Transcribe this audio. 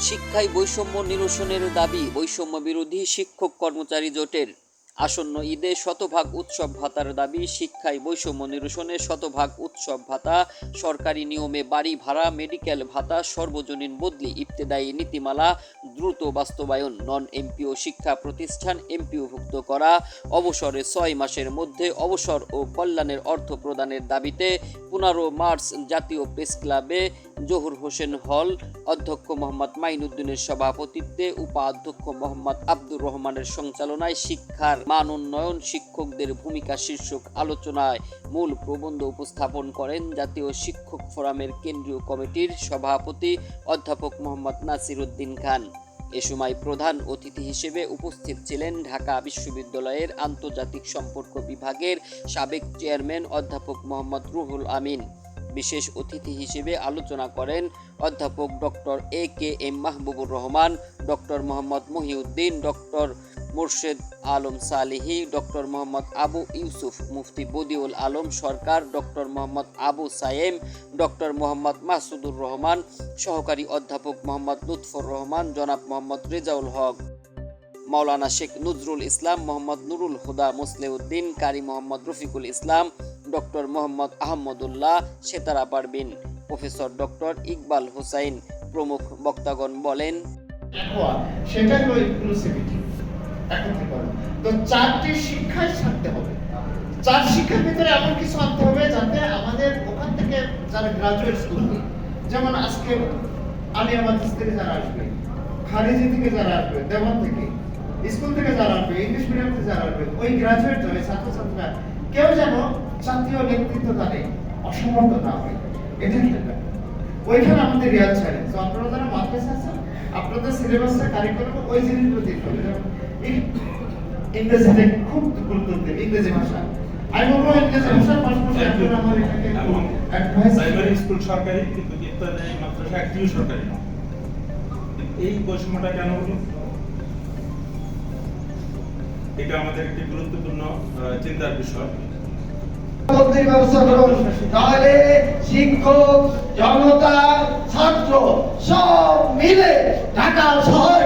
শিক্ষায় বৈষম্য নিরসনের দাবি বৈষম্য বিরোধী শিক্ষক কর্মচারী জোটের। আসন্ন ঈদে শতভাগ উৎসব ভাতার দাবি, শিক্ষায় বৈষম্য নিরসনে শতভাগ উৎসব ভাতা, সরকারি নিয়মে বাড়ি ভাড়া, মেডিকেল ভাতা, সর্বজনীন বদলি ইত্তেদায়ী নীতিমালা, দ্রুত বাস্তবায়ন, নন এমপিও শিক্ষা প্রতিষ্ঠান এমপিওভুক্ত করা, অবসরে ছয় মাসের মধ্যে অবসর ও কল্যাণের অর্থ প্রদানের দাবিতে পনেরো মার্চ জাতীয় প্রেস ক্লাবে জহুর হোসেন হল, অধ্যক্ষ মোহাম্মদ মাইনুদ্দিনের সভাপতিত্বে উপাধ্যক্ষ মোহাম্মদ আব্দুর রহমানের সঞ্চালনায় শিক্ষার মান উন্নয়ন শিক্ষকদের ভূমিকা শীর্ষক আলোচনায় মূল প্রবন্ধ উপস্থাপন করেন জাতীয় শিক্ষক ফোরামের কেন্দ্রীয় কমিটির সভাপতি অধ্যাপক মোহাম্মদ নাসির উদ্দিন খান। এ সময় প্রধান অতিথি হিসেবে উপস্থিত ছিলেন ঢাকা বিশ্ববিদ্যালয়ের আন্তর্জাতিক সম্পর্ক বিভাগের সাবেক চেয়ারম্যান অধ্যাপক মোহাম্মদ রুহুল আমিন। বিশেষ অতিথি হিসেবে আলোচনা করেন অধ্যাপক doctor A K M Mahbubur Rahman, doctor Mohammad Mohiuddin, doctor Murshed Alam Salihi, doctor Mohammad Abu Yusuf Mufti Badiul Alam Sarkar, doctor Mohammad Abu Sayem, doctor Mohammad Masudur Rahman, সহকারী অধ্যাপক মোহাম্মদ লুৎফর রহমান, জনাব মোহাম্মদ রেজাউল হক, মাওলানা শেখ নজরুল ইসলাম, মোহাম্মদ নুরুল হুদা মুসলেউদ্দিন, কারি Mohammad Rafiqul Islam doctor Mohammad Ahmadullah Setara Parvin professor doctor Iqbal Hossain, প্রমুখ বক্তাগণ বলেন তো চারটি শিক্ষায় ছাড়তে হবে। চার শিক্ষার ভিতরে এমন কিছু আনতে হবে যাতে আমাদের ওখান থেকে যারা গ্রাজুয়েট যেমন আজকে মাদ্রাস থেকে যারা আসবে খারিজি থেকে যারা আসবে দেওয়ান থেকে, স্কুল থেকে যারা আসবে, ইংলিশ মিডিয়াম থেকে যারা আসবে, ওই গ্রাজুয়েট যারা ছাত্রছাত্রীরা কেউ যেন জাতীয় নেতৃত্ব দানে অসমর্থ না হয় এটা একটা ওইখানে আমাদের ছাড়ে তো আপনারা যারা মাদ্রাসা আছেন আপনাদের সিলেবাসে কারিকুলাম ওই জিনিসগুলো দিতে হবে ইংরেজিতে খুব গুরুত্ব দেবে ইংরেজি ভাষা। আমি বলব ইংরেজি ভাষার পাশাপাশি আপনারা আমার এটাকে একটু এবং অ্যাডভাইস প্রাইমারি স্কুল সরকারি কিন্তু ইত্যাদি মাদ্রাসা একটিও সরকারি না। এই বৈষম্যটা কেন হলো? এটা আমাদের একটি গুরুত্বপূর্ণ চিন্তার বিষয়। পদ্ধতির ব্যবস্থা করুন। তাহলে শিক্ষক জনতা ছাত্র সব মিলে ঢাকা শহর